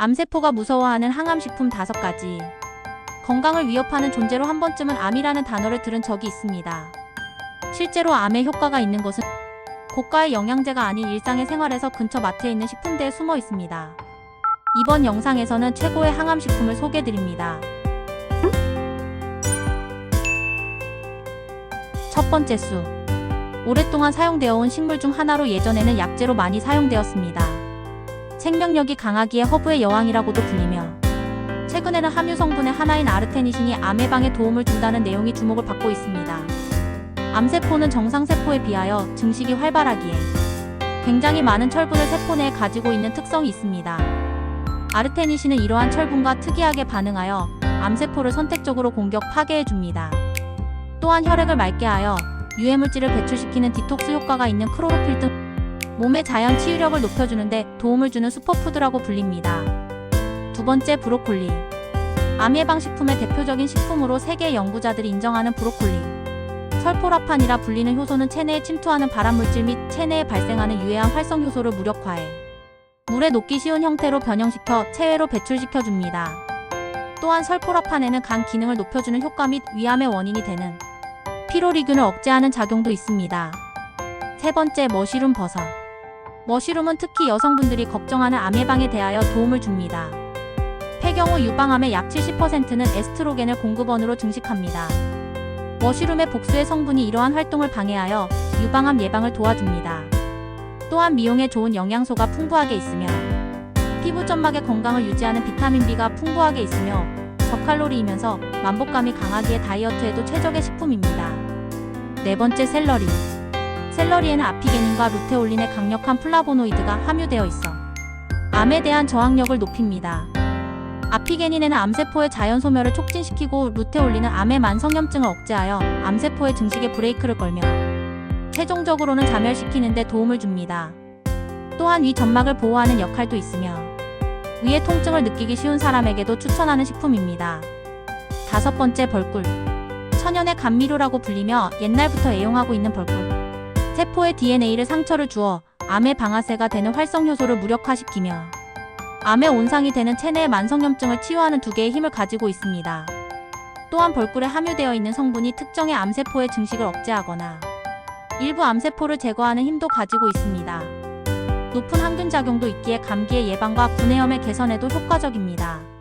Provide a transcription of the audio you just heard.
암세포가 무서워하는 항암식품 5가지. 건강을 위협하는 존재로 한 번쯤은 암이라는 단어를 들은 적이 있습니다. 실제로 암에 효과가 있는 것은 고가의 영양제가 아닌 일상의 생활에서 근처 마트에 있는 식품대에 숨어 있습니다. 이번 영상에서는 최고의 항암식품을 소개드립니다. 첫 번째 수. 오랫동안 사용되어 온 식물 중 하나로 예전에는 약재로 많이 사용되었습니다. 생명력이 강하기에 허브의 여왕이라고도 불리며 최근에는 함유 성분의 하나인 아르테니신이 암 예방에 도움을 준다는 내용이 주목을 받고 있습니다. 암세포는 정상세포에 비하여 증식이 활발하기에 굉장히 많은 철분을 세포 내에 가지고 있는 특성이 있습니다. 아르테니신은 이러한 철분과 특이하게 반응하여 암세포를 선택적으로 공격 파괴해 줍니다. 또한 혈액을 맑게 하여 유해물질을 배출시키는 디톡스 효과가 있는 크로로필 등 몸의 자연 치유력을 높여주는데 도움을 주는 슈퍼푸드라고 불립니다. 두 번째 브로콜리. 암 예방 식품의 대표적인 식품으로 세계 연구자들이 인정하는 브로콜리. 설포라판이라 불리는 효소는 체내에 침투하는 발암물질 및 체내에 발생하는 유해한 활성 효소를 무력화해 물에 녹기 쉬운 형태로 변형시켜 체외로 배출시켜 줍니다. 또한 설포라판에는 간 기능을 높여주는 효과 및 위암의 원인이 되는 피로리균을 억제하는 작용도 있습니다. 세 번째 머쉬룸 버섯. 머쉬룸은 특히 여성분들이 걱정하는 암 예방에 대하여 도움을 줍니다. 폐경후 유방암의 약 70%는 에스트로겐을 공급원으로 증식합니다. 머쉬룸의 복수의 성분이 이러한 활동을 방해하여 유방암 예방을 도와줍니다. 또한 미용에 좋은 영양소가 풍부하게 있으며 피부 점막의 건강을 유지하는 비타민 B가 풍부하게 있으며 저칼로리이면서 만복감이 강하기에 다이어트에도 최적의 식품입니다. 네 번째 샐러리. 샐러리에는 아피게닌과 루테올린의 강력한 플라보노이드가 함유되어 있어 암에 대한 저항력을 높입니다. 아피게닌에는 암세포의 자연 소멸을 촉진시키고 루테올린은 암의 만성염증을 억제하여 암세포의 증식에 브레이크를 걸며 최종적으로는 자멸시키는 데 도움을 줍니다. 또한 위 점막을 보호하는 역할도 있으며 위의 통증을 느끼기 쉬운 사람에게도 추천하는 식품입니다. 다섯 번째 벌꿀. 천연의 감미료라고 불리며 옛날부터 애용하고 있는 벌꿀. 세포의 DNA를 상처를 주어 암의 방아쇠가 되는 활성 효소를 무력화시키며 암의 온상이 되는 체내의 만성염증을 치유하는 두 개의 힘을 가지고 있습니다. 또한 벌꿀에 함유되어 있는 성분이 특정의 암세포의 증식을 억제하거나 일부 암세포를 제거하는 힘도 가지고 있습니다. 높은 항균 작용도 있기에 감기의 예방과 구내염의 개선에도 효과적입니다.